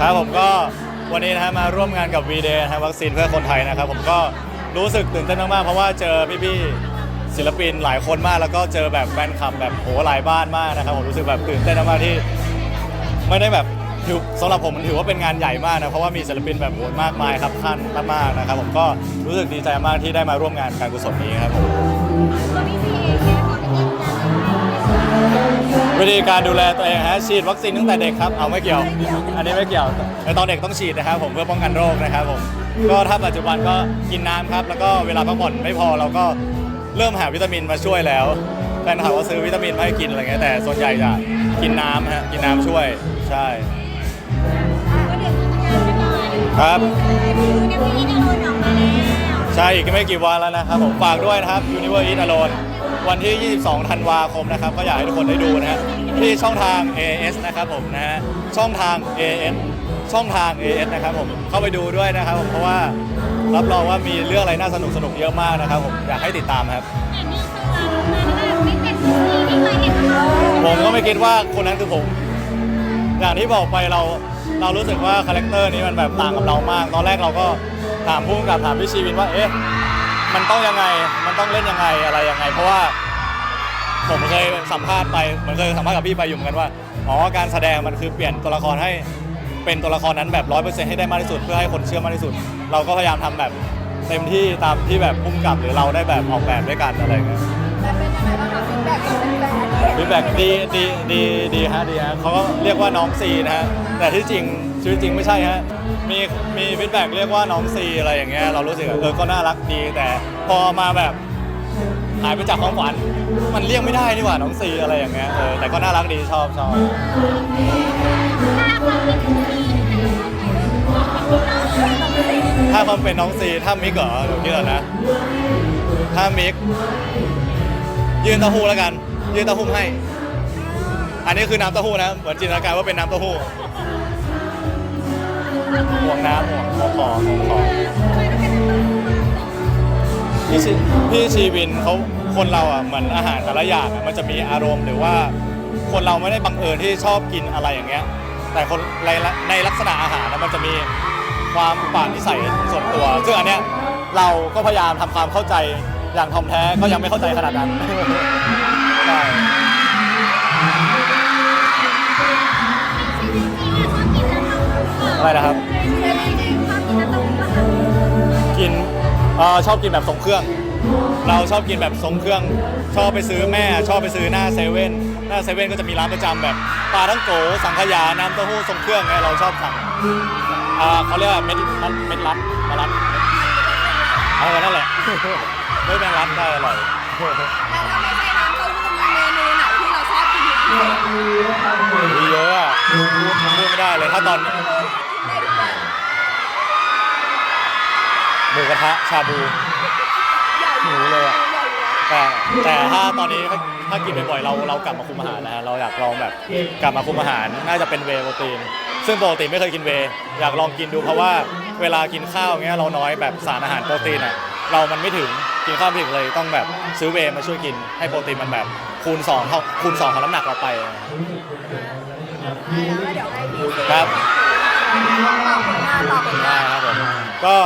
ครับผมก็วันนี้นะฮะมาร่วมงานกับ V Day นะฮะวัคซีนเพื่อคนไทยนะครับ ผมก็รู้สึกตื่นเต้นมากๆเพราะว่าเจอพี่ๆศิลปินหลายคนมาก แล้วก็เจอแบบแฟนคลับแบบโหหลายบ้านมากนะครับผมรู้สึกแบบตื่นเต้นมากๆที่ ไม่ได้แบบถือสำหรับผมมันถือว่าเป็นงานใหญ่มากนะเพราะว่ามีศิลปินแบบโหมากมายครับขั้นมากๆนะครับผมก็รู้สึกดีใจมากที่ได้มาร่วมงานการกุศลนี้ครับผม ตัวพี่ซีเองเนี่ยเขาจะกินกัน วิธีการดูแลตัวเองฮะฉีดวัคซีนตั้งแต่เด็กครับเอาไม่เกี่ยว อันนี้ไม่เกี่ยวแต่ตอนเด็กต้องฉีดนะครับผมเพื่อป้องกันโรคนะครับผมก็ถ้าปัจจุบันก็กินน้ำครับ แล้วก็เวลาพักผ่อนไม่พอเราก็เริ่มหาวิตามินมาช่วยแล้วแฟนข่าวว่าซื้อวิตามินมาให้กินอะไรเงี้ยแต่ส่วนใหญ่จะกินน้ำฮะกินน้ำช่วยใช่ก็เดี๋ยวมีงานกันหน่อยครับใช่อีกไม่กี่วันแล้วนะครับผมฝากด้วยนะครับ Universe Eat Alone วันที่ 22 ธันวาคมนะครับ ก็อยากให้ทุกคนได้ดูนะฮะที่ช่องทาง AS นะครับผมนะฮะช่องทาง AS ช่องทาง AS นะครับผมเข้าไปดูด้วยนะครับผมเพราะว่ารับรองว่ามีเรื่องอะไรน่าสนุกสนุกเยอะมากนะครับผมอยากให้ติดตามครับ ผมก็ไม่คิดว่าคนนั้นคือผม อย่างที่บอกไปเราเรารู้สึกว่าคาแรคเตอร์นี้มันแบบต่างกับเรามาก ตอนแรกเราก็ถามพุ่งกับถามพี่ชีวินว่าเอ๊ะ มันต้องยังไง มันต้องเล่นยังไงอะไรยังไง เพราะว่าผมเคยสัมภาษณ์ไปเหมือนเคยสัมภาษณ์กับพี่ไปอยู่เหมือนกันว่าอ๋อการแสดงมันคือเปลี่ยนตัวละครให้เป็นตัวละครนั้นแบบร้อยเปอร์เซ็นต์ให้ได้มากที่สุดเพื่อให้คนเชื่อมากที่สุด เราก็พยายามทำแบบเต็มที่ตามที่แบบพุ่มกับหรือเราได้แบบออกแบบด้วยกันอะไรเงี้ย แต่เป็นยังไงบ้างคะ แบ็กดีดีดีดีฮะดีฮะเขาก็เรียกว่าน้องซีนะฮะแต่ที่จริงชีวิตจริงไม่ใช่ฮะมีมีฟีดแบ็กเรียกว่าน้องซีอะไรอย่างเงี้ยเรารู้สึกว่าเออก็น่ารักดีแต่พอมาแบบหายไปจากความฝันมันเรียกไม่ได้นี่หว่าน้องซีอะไรอย่างเงี้ยเออแต่ก็น่ารักดีชอบชอบถ้าความเป็นน้องซีถ้ามิกเหรอเดี๋ยวคิดก่อนนะถ้ามิกยืนต้าหู้แล้วกัน ยืนเต้าหู้ให้ อันนี้คือน้ำเต้าหู้นะเหมือนจินตนาการว่าเป็นน้ำเต้าหู้ห่วงน้ำห่วงห่วงคอห่วงคอพี่ชีพี่ชีวินเขาคนเราอะเหมือนอาหารแต่ละอย่างอะมันจะมีอารมณ์หรือว่าคนเราไม่ได้บังเอิญที่ชอบกินอะไรอย่างเงี้ย แต่คนในในลักษณะอาหารนะมันจะมีความป่านนิสัยส่วนตัว ซึ่งอันเนี้ยเราก็พยายามทำความเข้าใจอย่างทอมแท้ก็ยังไม่เข้าใจขนาดนั้น อะไรนะครับ กินเออชอบกินแบบทรงเครื่อง เราชอบกินแบบทรงเครื่อง ชอบไปซื้อแม่ ชอบไปซื้อหน้าเซเว่น หน้าเซเว่นก็จะมีร้านประจำแบบปลาทั้งโกสังขยา น้ำเต้าหู้ทรงเครื่องไงเราชอบสั่งอ่าเขาเรียกว่าเม็ดรัดเม็ดรัดมารัดเออนั่นแหละ เม็ดแมงรัดได้อร่อยมี เยอะอะพูดพูดไม่ได้เลยถ้าตอนหมูกระทะชาบูหมูเลยอะแต่แต่ถ้าตอนนี้ถ้าถ้ากินบ่อยๆเราเรากลับมาคุมอาหารแล้วฮะเราอยากลองแบบกลับมาคุมอาหารน่าจะเป็นเวย์โปรตีน ซึ่งปกติไม่เคยกินเวย์อยากลองกินดูเพราะว่าเวลากินข้าวเงี้ยเราน้อยแบบสารอาหารโปรตีนอะเรามันไม่ถึงกินข้าวไม่ถึงเลยต้องแบบซื้อเวย์มาช่วยกินให้โปรตีนมันแบบ คูณสองเท่าคูณสองของน้ำหนักเราไปครับได้ครับผมก็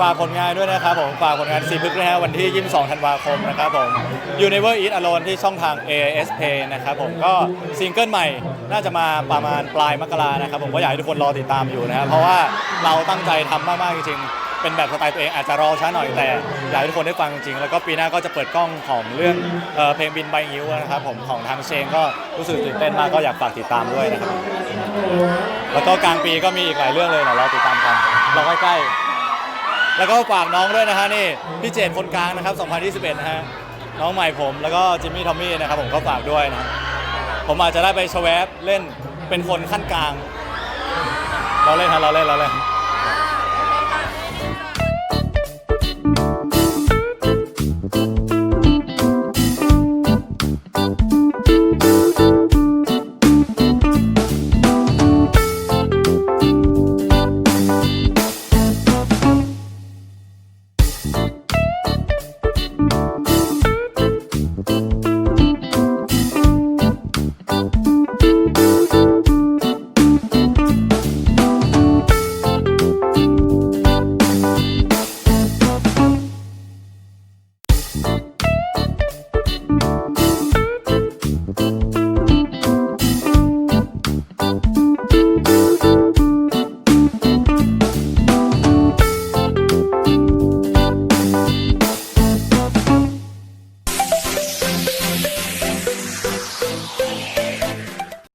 ฝากผลงานด้วยนะครับผมฝากผลงานซีพึกนะฮะวันที่ 22 ธันวาคมนะครับผม Universe Eat Alone ที่ช่องทาง AIS Pay นะครับผมก็ซิงเกิลใหม่น่าจะมาประมาณปลายมกรานะครับผมก็อยากให้ทุกคนรอติดตามอยู่นะครับเพราะว่าเราตั้งใจทำมาก ๆ จริงๆ เป็นแบบสไตล์ตัวเองอาจจะรอช้าหน่อยแต่อยากให้ทุกคนได้ฟังจริงๆแล้วก็ปีหน้าก็จะเปิดกล้องของเรื่องเอ่อเพลงบินใบงิ้วนะครับผมของทางเชงก็รู้สึกตื่นเต้นมากก็อยากฝากติดตามด้วยนะครับแล้วก็กลางปีก็มีอีกหลายเรื่องเลยเดี๋ยวเราติดตามกันเราใกล้ๆแล้วก็ฝากน้องด้วยนะฮะนี่พี่เจนคนกลางนะครับ 2021นะฮะน้องใหม่ผมแล้วก็จิมมี่ทอมมี่นะครับผมก็ฝากด้วยนะผมอาจจะได้ไปชแวบเล่นเป็นคนขั้นกลางเราเล่นฮะเราเล่นเราเล่น